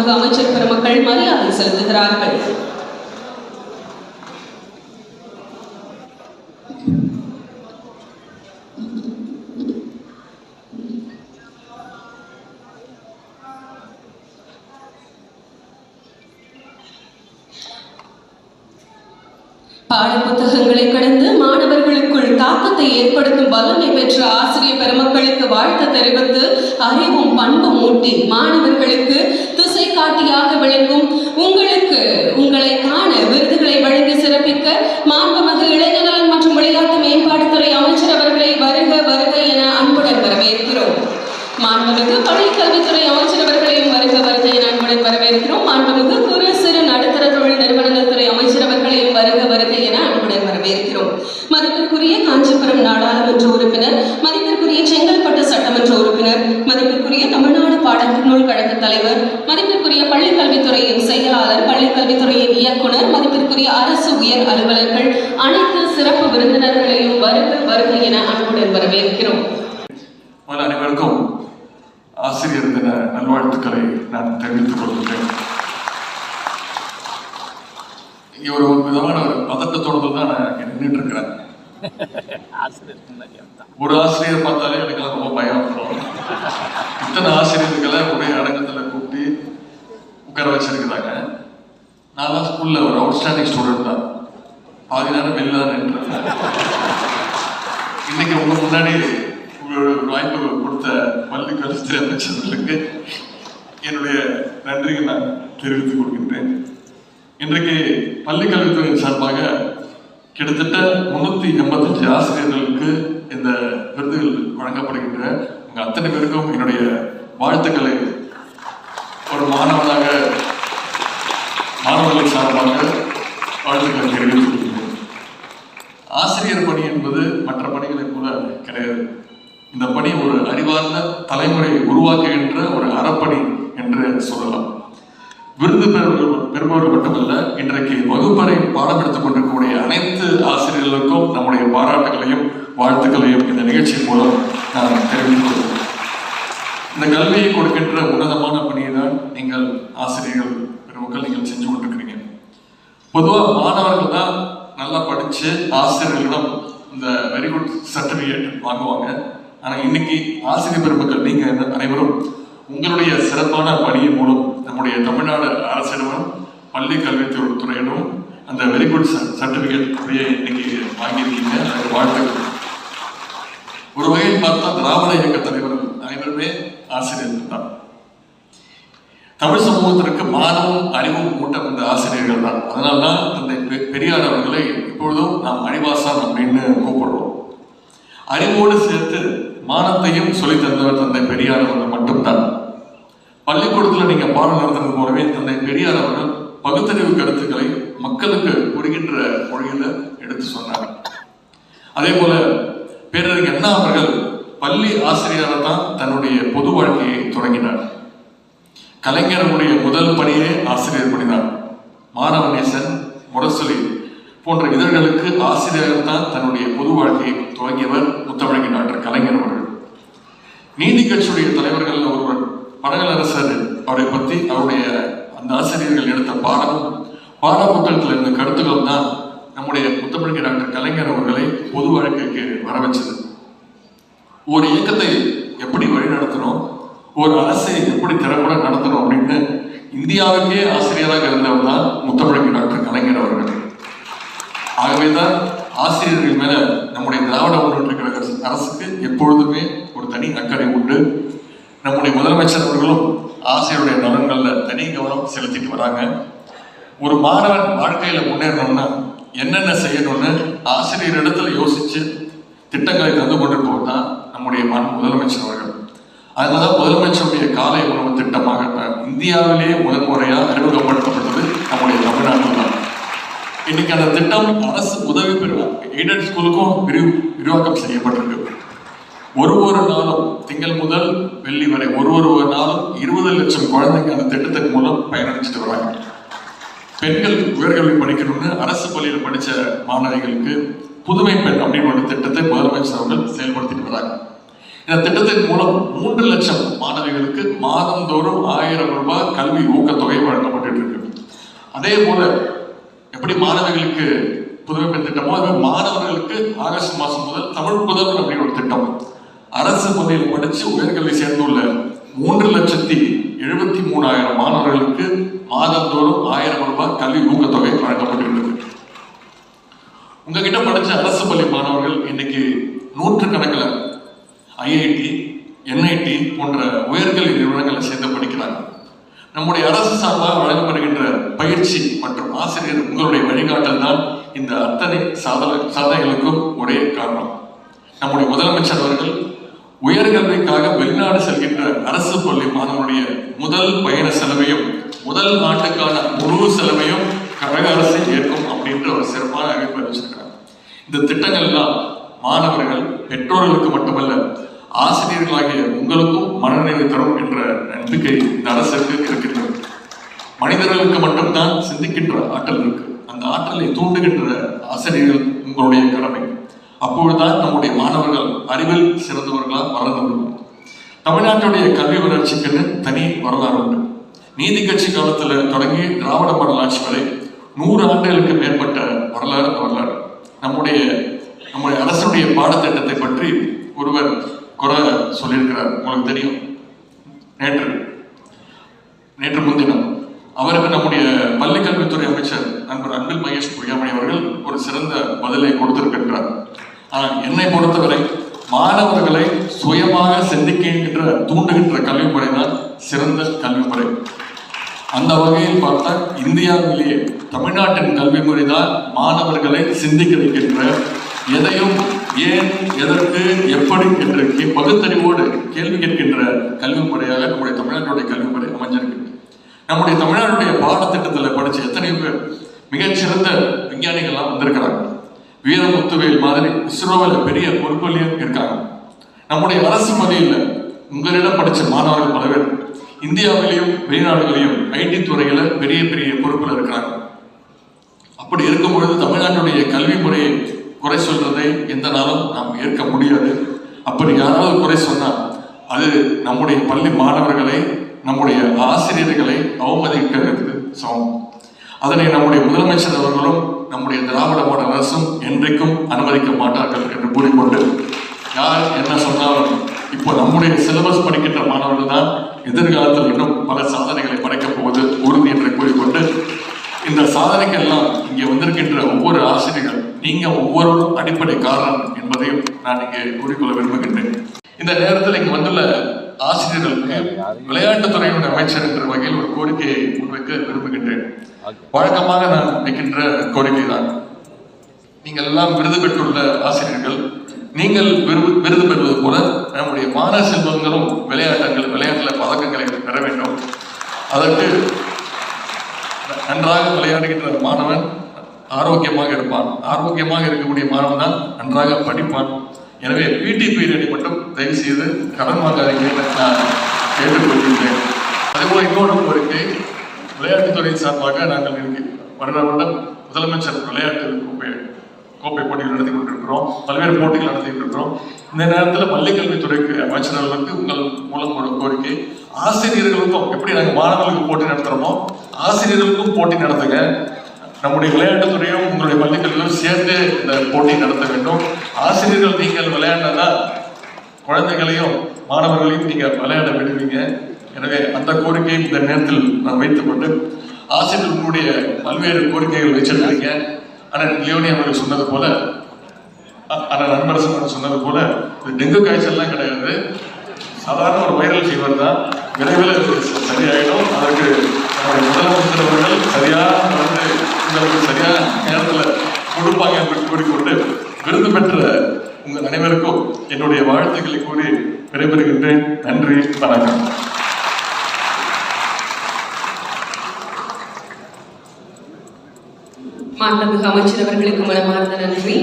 மாண்புமிகு அமைச்சர் பெருமக்கள் மரியாதை செலுத்துகிறார்கள். பாடப்புத்தகங்களை கடந்து மாணவர்களுக்குள் தாக்கத்தை ஏற்படுத்தும் வல்லமை பெற்ற ஆசிரியர் பெருமக்களுக்கு வாழ்த்து தெரிவித்து அறிவும் பண்பும் ஊட்டி மாணவர்களுக்கு காட்டியாக விளங்கும். உங்களுக்கு உங்களை காண விருதுகளை வழங்கி சிறப்பிக்க மாண்புமிகு இளைஞநலன் மற்றும் விளையாட்டு மேம்பாட்டுத்துறை அமைச்சர் அவர்களை வருக வருக என அன்புடன் வரவேற்கிறோம் மாண்புமிகு பள்ளிக் கல்வித்துறை அமைச்சர் அவர்களையும் வருக வருக என அன்புடன் வரவேற்கிறோம் மாண்புமிகு குறு சிறு நடுத்தர தொழில் நிறுவனங்கள் துறை அமைச்சர் அவர்களையும் வருக வருக என அன்புடன் வரவேற்கிறோம் மதிப்பிற்குரிய காஞ்சிபுரம் நாடாளுமன்ற உறுப்பினர் மதிப்பிற்குரிய செங்கல்பட்டு சட்டமன்ற உறுப்பினர் மதிப்பிற்குரிய தமிழ்நாடு பாடநூல் கழக தலைவர் மதிப்பிற்குரிய பள்ளி கல்வித்துறையின் செயலாளர் பள்ளி கல்வித்துறையின் இயக்குனர் மதிப்பிற்குரிய அரசு உயர் அலுவலர்கள் அனைத்து சிறப்பு விருந்தினர்களையும் வருக வருக என அன்புடன் வரவேற்கிறோம். அனைவருக்கும் ஆசிரியர் தின நல்வாழ்த்துக்களை நான் தெரிவித்துக் கொள்கிறேன் இங்கே ஒரு விதமான ஒரு பதட்டத்தோடு தான் நான் நின்றுட்டு இருக்கிறேன் ஒரு ஆசிரியர் பார்த்தாலே எனக்கெல்லாம் ரொம்ப பயம். இத்தனை ஆசிரியர்களை ஒரே அரங்கத்துல கூப்பிட்டு உட்கார வச்சிருக்கிறாங்க. நான் ஸ்கூல்ல ஒரு அவுட்ஸ்டாண்டிங் ஸ்டூடெண்ட் தான். பாதி நேரம் வெளில தான் நின்றுருக்கேன் இன்னைக்கு உங்க முன்னாடி உங்களோட ஒரு வாய்ப்பு கொடுத்த பள்ளி கல்வித்துறை அமைச்சர்களுக்கு என்னுடைய நன்றியை நான் தெரிவித்துக் கொள்கின்றேன். இன்றைக்கு பள்ளி சார்பாக கிட்டத்தட்ட முன்னூத்தி எண்பத்தஞ்சு ஆசிரியர்களுக்கு இந்த விருதுகள் வழங்கப்படுகின்ற உங்க அத்தனை பேருக்கும் என்னுடைய வாழ்த்துக்களை ஒரு மாணவனாக மாணவர்கள் சார்பாக வாழ்த்துக்களை தெரிவித்துக் ஆசிரியர் பணி என்பது மற்ற பணிகளை கூட கிடையாது. இந்த பணி ஒரு அறிவார்ந்த தலைமுறையை உருவாக்குகின்ற ஒரு அறப்பணி என்று சொல்லலாம். விருது பெறுபவர்கள் பெறுபவர்கள் மட்டுமல்ல இன்றைக்கு வகுப்பறை பாடம் எடுத்துக் கொண்டிருக்கக்கூடிய அனைத்து ஆசிரியர்களுக்கும் நம்முடைய பாராட்டுகளையும் வாழ்த்துக்களையும் இந்த நிகழ்ச்சியின் மூலம் நான் தெரிவித்துக் கொள்கிறேன். இந்த கல்வியை கொடுக்கின்ற உன்னதமான பணியை தான் நீங்கள் ஆசிரியர்கள் பெருமக்கள் நீங்கள் செஞ்சு கொண்டிருக்கிறீங்க. பொதுவாக மாணவர்கள் தான் நல்லா படித்து ஆசிரியர்களிடம் இந்த வெரி குட் சர்டிஃபிகேட் வாங்குவாங்க. ஆனால் இன்னைக்கு ஆசிரியர் பெருமக்கள் நீங்கள் அனைவரும் உங்களுடைய சிறப்பான பணியின் மூலம் நம்முடைய தமிழ்நாடு அரசிடமும் பள்ளி கல்வித்துறை துறையிடம் அந்த வெரி குட் சர்டிபிகேட் உடைய இன்னைக்கு வாங்கியிருக்கீங்க. அதுக்கு வாழ்த்துக்கள். ஒரு வகையில் பார்த்தா திராவிட இயக்க தலைவர்கள் அனைவருமே ஆசிரியர்கள் தான். தமிழ் சமூகத்திற்கு மானமும் அறிவும் கூட்டம் இந்த ஆசிரியர்கள் தான். அதனால்தான் தந்தை பெ- பெரியார் அவர்களை இப்பொழுதும் நாம் அறிவாசான் அப்படின்னு கூப்பிடுறோம். அறிவோடு சேர்த்து மானத்தையும் சொல்லி தந்தவர் தந்தை பெரியார் அவர்கள் மட்டும்தான். பள்ளிக்கூடத்தில் நீங்க பாடம் நடத்துறது போலவே தந்தை பெரியார் அவர்கள் பகுத்தறிவு கருத்துக்களை மக்களுக்கு புரிகின்ற மொழியில எடுத்து சொன்னார். அதே போல பேரறிஞர் அண்ணா அவர்கள் பள்ளி ஆசிரியராக தான் தன்னுடைய பொது வாழ்க்கையை தொடங்கினார். கலைஞருடைய முதல் பணியே ஆசிரியர் பணிதான். மாணவநேசன் முரசொலி போன்ற இதழ்களுக்கு ஆசிரியர் தான் தன்னுடைய பொது வாழ்க்கையை துவங்கியவர் முத்தமிழக டாக்டர் கலைஞர் அவர்கள். நீதி கட்சியுடைய தலைவர்கள் ஒருவர் மடகலரசர் அவரை பற்றி அவருடைய அந்த ஆசிரியர்கள் எடுத்த பாடம் பாட புத்தகத்தில் இருந்த கருத்துக்கள் தான் நம்முடைய முத்தமிழ்கி டாக்டர் கலைஞர் அவர்களை பொது வாழ்க்கைக்கு வர வச்சது ஒரு இயக்கத்தை எப்படி வழிநடத்தணும் ஒரு அரசை எப்படி திறம்பட நடத்தணும் அப்படின்னு இந்தியாவுக்கே ஆசிரியராக இருந்தவர் தான் முத்தமிழக டாக்டர் கலைஞர் அவர்கள். ஆகவேதான் ஆசிரியர்கள் மேல நம்முடைய திராவிட ஒன்று கழக அரசுக்கு எப்பொழுதுமே ஒரு தனி அக்கறை உண்டு. நம்முடைய முதலமைச்சர் அவர்களும் ஆசிரியருடைய நலன்களில் தனி கவனம் செலுத்திட்டு வராங்க. ஒரு மாணவன் வாழ்க்கையில் முன்னேறணும்னா என்னென்ன செய்யணும்னு ஆசிரியர் இடத்துல யோசிச்சு திட்டங்களை தந்து கொண்டிருப்பவர் தான் நம்முடைய முதலமைச்சர் அவர்கள். அதனால முதலமைச்சருடைய காலை உணவு திட்டமாக இந்தியாவிலேயே முதன்முறையாக அறிமுகப்படுத்தப்பட்டது நம்முடைய தமிழ்நாட்டில் தான். இன்னைக்கு அந்த திட்டம் அரசு உதவி பெறும் எய்டட் ஸ்கூலுக்கும் விரிவு விரிவாக்கம் செய்யப்பட்டிருக்கு. ஒரு ஒரு நாளும் திங்கள் முதல் வெள்ளி வரை ஒரு ஒரு நாளும் இருபது லட்சம் குழந்தைங்க அந்த திட்டத்தின் மூலம் பயனடைச்சிட்டு வராங்க. பெண்கள் உயர்கல்வி படிக்கணும்னு அரசு பள்ளியில் படித்த மாணவிகளுக்கு புதுமை பெண் அப்படின்னு ஒரு திட்டத்தை முதலமைச்சர் அவர்கள் செயல்படுத்திட்டு வராங்க. இந்த திட்டத்தின் மூலம் மூன்று லட்சம் மாணவிகளுக்கு மாதந்தோறும் ஆயிரம் ரூபாய் கல்வி ஊக்கத்தொகை வழங்கப்பட்டு இருக்கு. அதே போல எப்படி மாணவிகளுக்கு புதுமை பெண் திட்டமோ அது மாணவர்களுக்கு ஆகஸ்ட் மாதம் முதல் தமிழ் புதல்வன் அப்படின்னு ஒரு திட்டம். அரசு பள்ளியில் படித்து உயர்கல்வி சேர்ந்துள்ள மூன்று லட்சத்தி எழுபத்தி மூணாயிரம் மாணவர்களுக்கு மாதந்தோறும் ஆயிரம் ரூபாய் கல்வி ஊக்கத்தொகை வழங்கப்பட்டுள்ளது உங்ககிட்ட படிச்ச அரசு பள்ளி மாணவர்கள் இன்னைக்கு நூற்றுக்கணக்கில் ஐஐடி என்ஐடி போன்ற உயர்கல்வி நிறுவனங்களை சேர்ந்து படிக்கிறாங்க. நம்முடைய அரசு சார்பாக வழங்கப்படுகின்ற பயிற்சி மற்றும் ஆசிரியர் உங்களுடைய வழிகாட்டல் தான் இந்த அத்தனை சாதனை சாதனைகளுக்கும் ஒரே காரணம். நம்முடைய முதலமைச்சர் அவர்கள் உயர்கல்விக்காக வெளிநாடு செல்கின்ற அரசு பள்ளி மாணவனுடைய முதல் பயண செலவையும் முதல் நாட்டுக்கான முழு செலவையும் கழக அரசு ஏற்கும் அப்படின்ற ஒரு சிறப்பான அறிவிப்பை வச்சிருக்காங்க இந்த திட்டங்கள்லாம் மாணவர்கள் பெற்றோர்களுக்கு மட்டுமல்ல ஆசிரியர்களாகிய உங்களுக்கும் மனநிலை தரும் என்ற நம்பிக்கை இந்த அரசுக்கு இருக்கின்றது மனிதர்களுக்கு மட்டும்தான் சிந்திக்கின்ற ஆற்றல் இருக்கு. அந்த ஆற்றலை தூண்டுகின்ற ஆசிரியர்கள் உங்களுடைய கடமை. அப்பொழுதுதான் நம்முடைய மாணவர்கள் அறிவில் சிறந்தவர்களால் வளர்ந்து விடுவார் தமிழ்நாட்டுடைய கல்வி வளர்ச்சிக்குன்னு தனி வரலாறு உண்டு. நீதி கட்சி காலத்தில் தொடங்கி திராவிட மாடல் ஆட்சி வரை நூறு ஆண்டுகளுக்கு மேற்பட்ட வரலாறு வரலாறு. நம்முடைய நம்முடைய அரசுடைய பாடத்திட்டத்தை பற்றி ஒருவர் குறை சொல்லியிருக்கிறார். உங்களுக்கு தெரியும். நேற்று நேற்று முன்தினம் அவருக்கு நம்முடைய பள்ளிக்கல்வித்துறை அமைச்சர் நண்பர் அன்பில் மகேஷ் பொய்யாமணி அவர்கள் ஒரு சிறந்த பதிலை கொடுத்திருக்கின்றார். ஆனால் என்னை பொறுத்தவரை மாணவர்களை சுயமாக சிந்திக்கின்ற தூண்டுகின்ற கல்வி தான் சிறந்த கல்வி முறை அந்த வகையில் பார்த்தால் இந்தியாவிலேயே தமிழ்நாட்டின் கல்வி முறை தான் மாணவர்களை சிந்திக்க வைக்கின்ற எதையும் ஏன் எதற்கு எப்படி என்ற பகுத்தறிவோடு கேள்வி கேட்கின்ற கல்வி முறையாக நம்முடைய தமிழ்நாட்டுடைய கல்வி முறை அமைஞ்சிருக்கு நம்முடைய தமிழ்நாட்டுடைய பாடத்திட்டத்தில் படிச்ச எத்தனை பேர் மிகச்சிறந்த விஞ்ஞானிகள்லாம் வந்திருக்கிறாங்க. வீரமுத்துவேல் மாதிரி இஸ்ரோவில் பெரிய பொறுப்புலையும் இருக்காங்க. நம்முடைய அரசு மதியில் உங்களிடம் படித்த மாணவர்கள் பல பேர் இந்தியாவிலையும் வெளிநாடுகளையும் ஐடி துறையில் பெரிய பெரிய பொறுப்பில் இருக்கிறாங்க. அப்படி இருக்கும் பொழுது தமிழ்நாட்டுடைய கல்வி முறையை குறை சொல்றதை எந்த நாளும் நாம் ஏற்க முடியாது. அப்படி யாராவது குறை சொன்னால் அது நம்முடைய பள்ளி மாணவர்களை நம்முடைய ஆசிரியர்களை அவமதிக்கிறது சமம். அதனை நம்முடைய முதலமைச்சர் அவர்களும் நம்முடைய திராவிட மாடல் அரசும் என்றைக்கும் அனுமதிக்க மாட்டார்கள் என்று கூறிக்கொண்டு யார் என்ன சொன்னாலும் இப்போ நம்முடைய சிலபஸ் படிக்கின்ற மாணவர்கள் தான் எதிர்காலத்தில் இன்னும் பல சாதனைகளை படைக்கப் போவது உறுதி என்று கூறிக்கொண்டு இந்த சாதனைக்கெல்லாம் இங்கே வந்திருக்கின்ற ஒவ்வொரு ஆசிரியர்கள் நீங்க ஒவ்வொருவரும் அடிப்படை காரணம் என்பதையும் நான் இங்கே கூறிக்கொள்ள விரும்புகின்றேன். இந்த நேரத்தில் இங்கு வந்துள்ள ஆசிரியர்களுக்கு விளையாட்டுத்துறையினுடைய அமைச்சர் என்ற வகையில் ஒரு கோரிக்கையை முன்வைக்க விரும்புகின்றேன். வழக்கமாக நான் வைக்கின்ற கோரிக்கை தான் நீங்கள் எல்லாம் விருது பெற்றுள்ள ஆசிரியர்கள் நீங்கள் விருது விருது பெறுவது போல நம்முடைய மாணவ செல்வங்களும் விளையாட்டங்கள் விளையாட்டுல பதக்கங்களை பெற வேண்டும். அதற்கு நன்றாக விளையாடுகின்ற மாணவன் ஆரோக்கியமாக இருப்பான். ஆரோக்கியமாக இருக்கக்கூடிய மாணவன் தான் நன்றாக படிப்பான். எனவே பிடி பீரியடை மட்டும் தயவு செய்து கடன் வாங்காதீங்க நான் கேட்டுக்கொள்கின்றேன். அதேபோல இன்னொரு கோரிக்கை விளையாட்டுத்துறை சார்பாக நாங்கள் இங்கு வருட வருடம் முதலமைச்சர் விளையாட்டு கோப்பை கோப்பை போட்டிகள் நடத்தி கொண்டிருக்கிறோம். பல்வேறு போட்டிகள் நடத்திட்டு இருக்கிறோம் இந்த நேரத்தில் பள்ளிக்கல்வித்துறைக்கு அமைச்சர்களுக்கு உங்கள் மூலம் ஒரு கோரிக்கை. ஆசிரியர்களுக்கும் எப்படி நாங்கள் மாணவர்களுக்கு போட்டி நடத்துகிறோமோ ஆசிரியர்களுக்கும் போட்டி நடத்துங்க. நம்முடைய விளையாட்டுத்துறையும் உங்களுடைய பள்ளிக்கல்வியும் சேர்ந்து இந்த போட்டி நடத்த வேண்டும். ஆசிரியர்கள் நீங்கள் விளையாண்டனா குழந்தைகளையும் மாணவர்களையும் நீங்கள் விளையாட விடுவீங்க. எனவே அந்த கோரிக்கையை இந்த நேரத்தில் நான் வைத்துக்கொண்டு ஆசிரியர் உங்களுடைய பல்வேறு கோரிக்கைகள் வச்சிருக்கீங்க ஆனால் லியோனி அவர்கள் சொன்னது போல ஆனால் நண்பரசன் அவர்கள் சொன்னது போல இது டெங்கு காய்ச்சல்லாம் கிடையாது. சாதாரண ஒரு வைரல் ஃபீவர் தான். விரைவில் சரியாயிடும். அதற்கு நம்முடைய முதலமைச்சர் அவர்கள் சரியான வந்து உங்களுக்கு சரியான நேரத்தில் கொடுப்பாங்க என்று கூறிக்கொண்டு விருது பெற்ற உங்கள் அனைவருக்கும் என்னுடைய வாழ்த்துக்களை கூறி விடைபெறுகின்றேன். நன்றி வணக்கம். மாண்புமிகு அமைச்சர் அவர்களுக்கு மனமார்ந்த நன்றி.